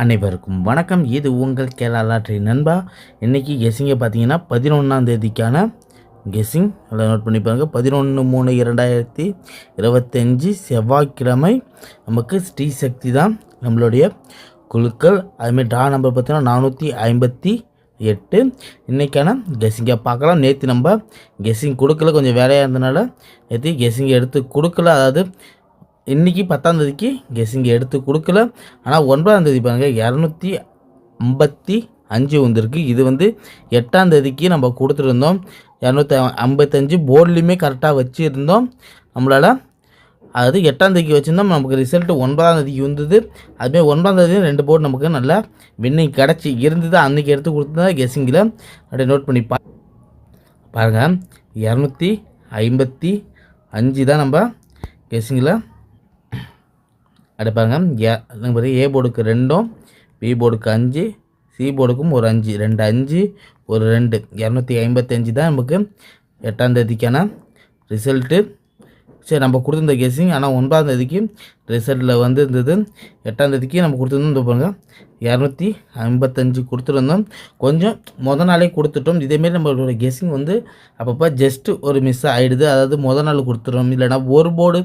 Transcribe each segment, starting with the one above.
அனைவருக்கும் வணக்கம். இது உங்கள் கேரளா லாட்ரி நண்பா. இன்றைக்கி கெஸ்ஸிங்கை பார்த்தீங்கன்னா பதினொன்றாம் தேதிக்கான கெஸ்ஸிங் அதில் நோட் பண்ணி பாருங்கள் பதினொன்று மூணு இரண்டாயிரத்தி இருபத்தஞ்சி செவ்வாய்க்கிழமை நமக்கு ஸ்ரீ சக்தி தான் நம்மளுடைய குழுக்கள். அதுமாரி ட்ரா நம்பர் பார்த்தீங்கன்னா நானூற்றி ஐம்பத்தி எட்டு. இன்றைக்கான கெஸ்ஸிங்கை பார்க்கலாம். நேற்று நம்ம கெஸ்ஸிங் கொடுக்கல. கொஞ்சம் வேலையாக இருந்தனால நேற்று கெஸ்ஸிங்கை எடுத்து கொடுக்கல. அதாவது இன்றைக்கி பத்தாந்தேதிக்கு கெஸ்ஸிங் எடுத்து கொடுக்கல. ஆனால் ஒன்பதாந்தேதி பாருங்கள் இரநூத்தி ஐம்பத்தி அஞ்சு வந்திருக்கு. இது வந்து எட்டாந்தேதிக்கு நம்ம கொடுத்துருந்தோம். இரநூத்தி ஐம்பத்தஞ்சு போர்ட்லேயுமே கரெக்டாக வச்சுருந்தோம். நம்மளால் அதாவது எட்டாந்தேதிக்கு வச்சுருந்தோம். நமக்கு ரிசல்ட் ஒன்பதாந்தேதிக்கு வந்தது அதுமாதிரி ஒன்பதாந்தேதி ரெண்டு போர்டு நமக்கு நல்லா வின்னிங் கிடச்சி இருந்தது. அன்றைக்கி எடுத்து கொடுத்துருந்தா கெஸ்ஸிங்கில் அப்படியே நோட் பண்ணி பா பாருங்கள் இரநூத்தி ஐம்பத்தி அஞ்சு தான் நம்ம கெஸ்ஸிங்கில் அப்படி பாருங்கள் ஏ பார்த்தீங்கன்னா ஏ போர்டுக்கு ரெண்டும் பி போர்டுக்கு அஞ்சு சி போர்டுக்கும் ஒரு அஞ்சு ரெண்டு அஞ்சு ஒரு ரெண்டு. இரநூத்தி ஐம்பத்தஞ்சு தான் நமக்கு எட்டாம் தேதிக்கான ரிசல்ட்டு சரி நம்ம கொடுத்துருந்த கெஸ்ஸிங் ஆனால் ஒன்பதாம் தேதிக்கு ரிசல்ட்டில் வந்து இருந்தது எட்டாம் தேதிக்கு நம்ம கொடுத்துருந்தோம் இந்த பாருங்க. இரநூத்தி ஐம்பத்தஞ்சு கொடுத்துருந்தோம். கொஞ்சம் மொதல் நாளே கொடுத்துட்டோம். இதேமாரி நம்மளோட கெஸ்ஸிங் வந்து அப்பப்போ ஜஸ்ட்டு ஒரு மிஸ் ஆகிடுது அதாவது மொதல் நாள் கொடுத்துறோம். இல்லைனா ஒரு போர்டு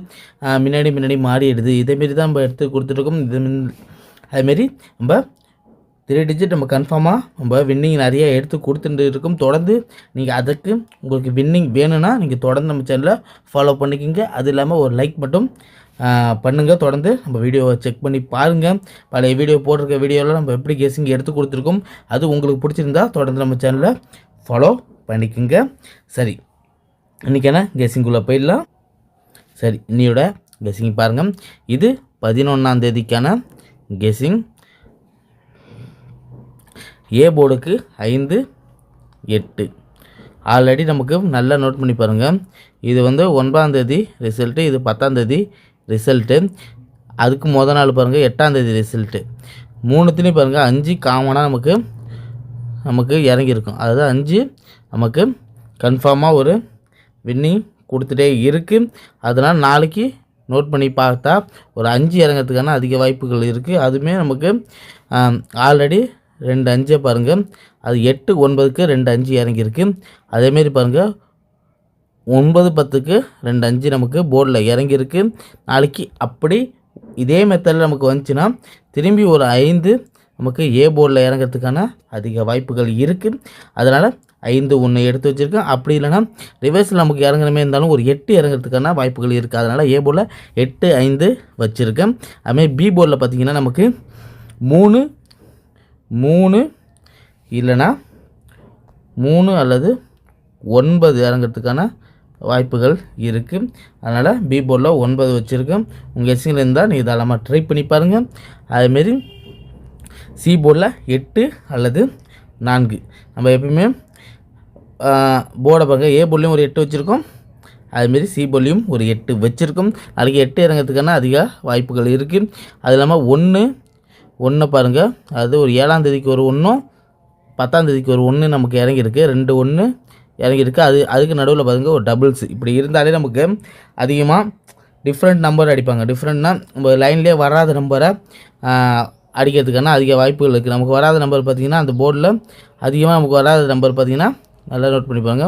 முன்னாடி முன்னாடி மாறிடுது. இதேமாரி தான் நம்ம எடுத்து கொடுத்துட்ருக்கோம் இது அதுமாரி நம்ம த்ரீ டிஜிட் நம்ம கன்ஃபார்மாக நம்ம வின்னிங் நிறைய எடுத்து கொடுத்துட்டு இருக்கோம். தொடர்ந்து நீங்கள் அதுக்கு உங்களுக்கு வின்னிங் வேணும்னா நீங்கள் தொடர்ந்து நம்ம சேனலை ஃபாலோ பண்ணிக்கோங்க. அது இல்லாமல் ஒரு லைக் மட்டும் பண்ணுங்கள் தொடர்ந்து நம்ம வீடியோவை செக் பண்ணி பாருங்கள் பழைய வீடியோ போட்டிருக்க வீடியோவில் நம்ம எப்படி கெஸிங் எடுத்து கொடுத்துருக்கோம். அது உங்களுக்கு பிடிச்சிருந்தா தொடர்ந்து நம்ம சேனலை ஃபாலோ பண்ணிக்கோங்க. சரி இன்றைக்கான கெஸிங்குள்ளே போயிடலாம். சரி இன்னையோட கெஸிங் பாருங்கள் இது பதினொன்றாம் தேதிக்கான கெஸிங் ஏ போர்டுக்கு ஐந்து எட்டு. ஆல்ரெடி நமக்கு நல்லா நோட் பண்ணி பாருங்கள் இது வந்து ஒன்பதாந்தேதி ரிசல்ட்டு இது பத்தாந்தேதி ரிசல்ட்டு அதுக்கு முத நாள் பாருங்கள் எட்டாந்தேதி ரிசல்ட்டு மூணுத்துலேயும் பாருங்கள் அஞ்சு காமனாக நமக்கு நமக்கு இறங்கியிருக்கும். அதாவது அஞ்சு. நமக்கு கன்ஃபார்மாக ஒரு வின்னிங் கொடுத்துட்டே இருக்குது அதனால் நாளைக்கு நோட் பண்ணி பார்த்தா ஒரு அஞ்சு இறங்கிறதுக்கான அதிக வாய்ப்புகள் இருக்குது அதுவுமே நமக்கு ஆல்ரெடி ரெண்டு அஞ்சை பாருங்கள் அது எட்டு ஒன்பதுக்கு ரெண்டு அஞ்சு இறங்கியிருக்கு. அதேமாரி பாருங்கள் ஒன்பது பத்துக்கு ரெண்டு அஞ்சு நமக்கு போர்டில் இறங்கியிருக்கு. நாளைக்கு அப்படி இதே மெத்தடில் நமக்கு வந்துச்சுன்னா திரும்பி ஒரு ஐந்து நமக்கு ஏ போர்டில் இறங்கிறதுக்கான அதிக வாய்ப்புகள் இருக்குது அதனால் ஐந்து ஒன்று எடுத்து வச்சுருக்கேன். அப்படி இல்லைன்னா ரிவர்ஸில் நமக்கு இறங்குறமே இருந்தாலும் ஒரு எட்டு இறங்குறதுக்கான வாய்ப்புகள் இருக்குது அதனால் ஏ போர்டில் எட்டு ஐந்து வச்சுருக்கேன். அதுமாதிரி பி போர்டில் பார்த்திங்கன்னா நமக்கு மூணு மூணு இல்லைன்னா மூணு அல்லது ஒன்பது இறங்கிறதுக்கான வாய்ப்புகள் இருக்குது அதனால் பி போர்டில் ஒன்பது வச்சுருக்கேன். உங்கள் எஸ்சியில் இருந்தால் நீங்கள் தாராளமாக ட்ரை பண்ணி பாருங்கள் அதேமாரி சி போர்டில் எட்டு அல்லது நான்கு. நம்ம எப்பயுமே போர்டை பாருங்க. ஏ போர்ட்லேயும் ஒரு எட்டு வச்சுருக்கோம். அதுமாரி சி போர்ட்லேயும் ஒரு எட்டு வச்சுருக்கோம். நாளைக்கு எட்டு இறங்கிறதுக்கான அதிக வாய்ப்புகள் இருக்குது அது இல்லாமல் ஒன்று ஒன்று பாருங்கள் அது ஒரு ஏழாம் தேதிக்கு ஒரு ஒன்றும் பத்தாம் தேதிக்கு ஒரு ஒன்று நமக்கு இறங்கியிருக்கு. ரெண்டு ஒன்று இறங்கியிருக்கு. அது அதுக்கு நடுவில் பாருங்கள் ஒரு டபுள்ஸ் இப்படி இருந்தாலே நமக்கு அதிகமாக டிஃப்ரெண்ட் நம்பர் அடிப்பாங்க. டிஃப்ரெண்ட்னா நம்ம லைன்லேயே வராத நம்பரை அடிக்கிறதுக்கான அதிக வாய்ப்புகள் இருக்குது நமக்கு வராத நம்பர் பார்த்திங்கன்னா அந்த போர்டில் அதிகமாக நமக்கு வராத நம்பர் பார்த்திங்கன்னா நல்லா நோட் பண்ணிப்பாங்க.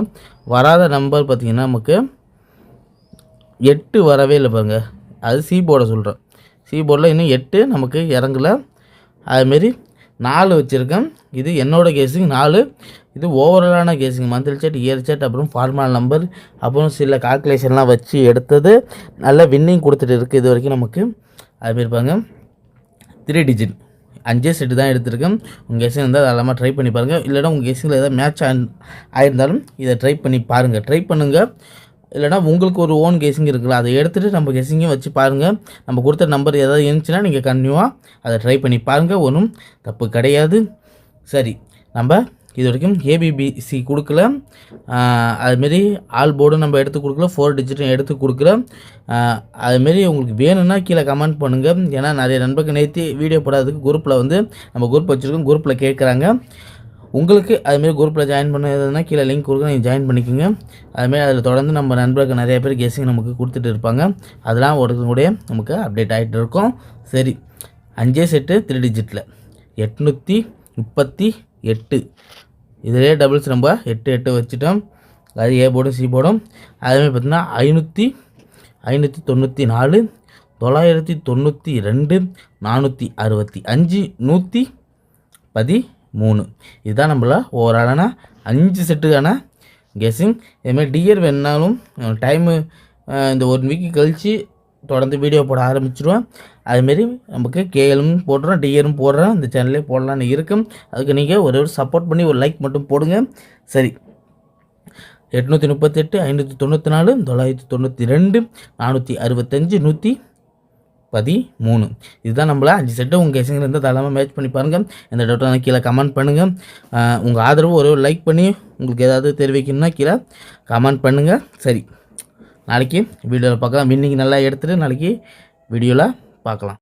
வராத நம்பர் பார்த்திங்கன்னா நமக்கு எட்டு வரவே இல்லை பாருங்கள் அது சி போர்டை சொல்கிறேன் சி போர்டில் இன்னும் எட்டு நமக்கு இறங்கலை. அதுமாரி நாலு வச்சுருக்கேன். இது என்னோடய கேஸிங் நாலு. இது ஓவராலான guessing monthly set year set அப்புறம் ஃபார்மல் நம்பர் அப்புறம் சில கால்குலேஷன்லாம் வச்சு எடுத்தது. நல்ல வின்னிங் கொடுத்துட்டு இருக்குது இது வரைக்கும் நமக்கு. அதுமாரி பாருங்க. த்ரீ டிஜிட் அஞ்சே செட்டு தான் எடுத்திருக்கேன். உங்கள் கெஸிங் இருந்தால் அதெல்லாமல் ட்ரை பண்ணி பாருங்கள் இல்லைனா உங்கள் கெஸிங்கில் எதாவது மேட்ச் ஆயிருந்தாலும் இதை ட்ரை பண்ணி பாருங்கள் ட்ரை பண்ணுங்கள் இல்லைனா உங்களுக்கு ஒரு ஓன் கெஸிங் இருக்குல்ல அதை எடுத்துகிட்டு நம்ம கெஸிங்கும் வச்சு பாருங்கள் நம்ம கொடுத்த நம்பர் ஏதாவது இருந்துச்சுன்னா நீங்கள் கன்டினியூவாக அதை ட்ரை பண்ணி பாருங்கள் ஒன்றும் தப்பு கிடையாது. சரி நம்ம இது வரைக்கும் ஏபிபிசி கொடுக்கல. அதுமாரி ஆல் போர்டும் நம்ம எடுத்து கொடுக்கல ஃபோர் டிஜிட்டும் எடுத்து கொடுக்கல. அதுமாரி உங்களுக்கு வேணும்னா கீழே கமெண்ட் பண்ணுங்கள் ஏன்னா நிறைய நண்பர்கள் நேற்று வீடியோ போடாததுக்கு குரூப்பில் வந்து நம்ம குரூப் வச்சுருக்கோம் குரூப்பில் கேட்குறாங்க உங்களுக்கு அதுமாரி குரூப்பில் ஜாயின் பண்ணதுன்னா கீழே லிங்க் கொடுக்க நீங்கள் ஜாயின் பண்ணிக்கோங்க. அதுமாரி அதில் தொடர்ந்து நம்ம நண்பர்கள் நிறைய பேர் கெஸிங் நமக்கு கொடுத்துட்டு இருப்பாங்க. அதெல்லாம் ஒரு நமக்கு அப்டேட் ஆகிட்டு இருக்கும். சரி அஞ்சே செட்டு த்ரீ டிஜிட்டில் எட்நூற்றி முப்பத்தி எட்டு. இதிலே டபுள்ஸ் நம்ம எட்டு எட்டு வச்சுட்டோம். அது ஏ போர்டும் சி போர்டும் அதேமாதிரி பார்த்திங்கன்னா ஐநூற்றி ஐநூற்றி தொண்ணூற்றி நாலு தொள்ளாயிரத்தி தொண்ணூற்றி ரெண்டு நானூற்றி அறுபத்தி அஞ்சு நூற்றி பதி மூணு. இதுதான் நம்மள ஓவராலான அஞ்சு செட்டுக்கான கெஸ்ஸிங் இதுமாதிரி டியர் வேணாலும் டைமு இந்த ஒன் வீக்கு கழித்து தொடர்ந்து வீடியோ போட ஆரம்பிச்சிருவேன் அதுமாரி நமக்கு கேஎலும் போடுறோம் டிஎரும் போடுறோம். இந்த சேனல்லே போடலான்னு இருக்கும். அதுக்கு நீங்கள் ஒரே ஒரு சப்போர்ட் பண்ணி ஒரு லைக் மட்டும் போடுங்க. சரி. எட்நூற்றி முப்பத்தெட்டு ஐநூற்றி தொண்ணூற்றி நாலு தொள்ளாயிரத்தி தொண்ணூற்றி ரெண்டு நானூற்றி அறுபத்தஞ்சு நூற்றி பதிமூணு. இதுதான் நம்மள அஞ்சு செட்டு உங்கள் கேசிங்க இருந்தால் தாராளமாக மேட்ச் பண்ணி பாருங்கள் எந்த டவுட்டான கீழே கமெண்ட் பண்ணுங்கள் உங்கள் ஆதரவு ஒரே ஒரு லைக் பண்ணி உங்களுக்கு ஏதாவது தெரிவிக்கணும்னா கீழே கமெண்ட் பண்ணுங்கள் சரி நாளைக்கு வீடியோவில் பார்க்கலாம். இன்னைக்கு நல்லா எடுத்துகிட்டு நாளைக்கு வீடியோவில் பார்க்கலாம்.